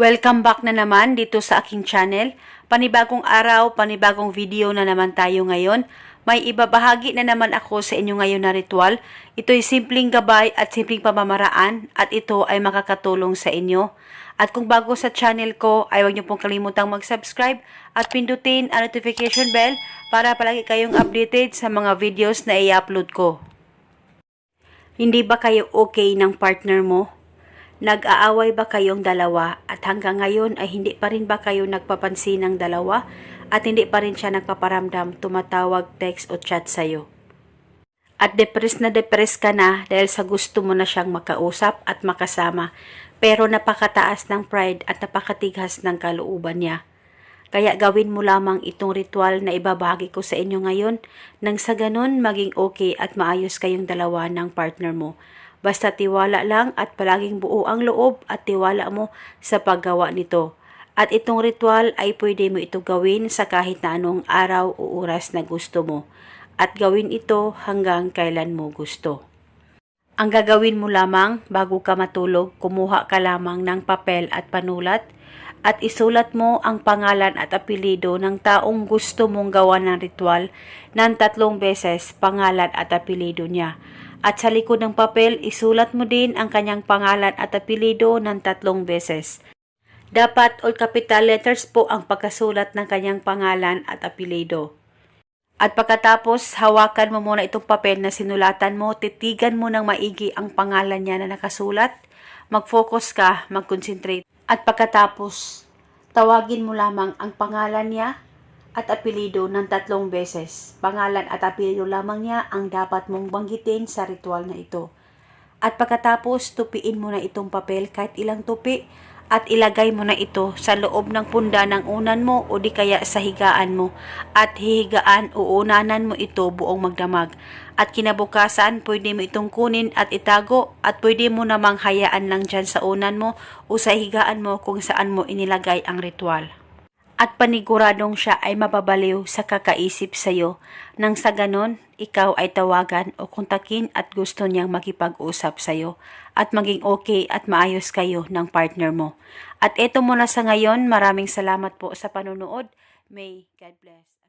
Welcome back na naman dito sa aking channel. Panibagong araw, panibagong video na naman tayo ngayon. May ibabahagi na naman ako sa inyo ngayon na ritual. Ito'y simpleng gabay at simpleng pamamaraan at ito ay makakatulong sa inyo. At kung bago sa channel ko, ay huwag niyo pong kalimutang mag-subscribe at pindutin ang notification bell para palagi kayong updated sa mga videos na i-upload ko. Hindi ba kayo okay ng partner mo? Nag-aaway ba kayong dalawa at hanggang ngayon ay hindi pa rin ba kayo nagpapansin ng dalawa at hindi pa rin siya nagpaparamdam, tumatawag, text o chat sa'yo? At depressed na depressed ka na dahil sa gusto mo na siyang makausap at makasama pero napakataas ng pride at napakatigas ng kalooban niya. Kaya gawin mo lamang itong ritual na ibabahagi ko sa inyo ngayon nang sa ganun maging okay at maayos kayong dalawa ng partner mo. Basta tiwala lang at palaging buo ang loob at tiwala mo sa paggawa nito. At itong ritual ay pwede mo ito gawin sa kahit na anong araw o oras na gusto mo. At gawin ito hanggang kailan mo gusto. Ang gagawin mo lamang bago ka matulog, kumuha ka lamang ng papel at panulat at isulat mo ang pangalan at apelido ng taong gusto mong gawa ng ritual ng tatlong beses pangalan at apelido niya. At sa likod ng papel, isulat mo din ang kanyang pangalan at apelido ng tatlong beses. Dapat all capital letters po ang pagkasulat ng kanyang pangalan at apelido. At pagkatapos, hawakan mo muna itong papel na sinulatan mo, titigan mo ng maigi ang pangalan niya na nakasulat, mag-focus ka, mag-concentrate. At pagkatapos, tawagin mo lamang ang pangalan niya at apelido ng tatlong beses. Pangalan at apelido lamang niya ang dapat mong banggitin sa ritual na ito. At pagkatapos, tupiin mo na itong papel kahit ilang tupi at ilagay mo na ito sa loob ng punda ng unan mo o di kaya sa higaan mo at hihigaan o unanan mo ito buong magdamag. At kinabukasan, pwede mo itong kunin at itago at pwede mo namang hayaan lang dyan sa unan mo o sa higaan mo kung saan mo inilagay ang ritual at paniguradong siya ay mababaliw sa kakaisip sa iyo nang sa ganon ikaw ay tawagan o kontakin at gusto niyang makipag-usap sa iyo at maging okay at maayos kayo ng partner mo. At eto muna sa ngayon, maraming salamat po sa panonood. May God bless.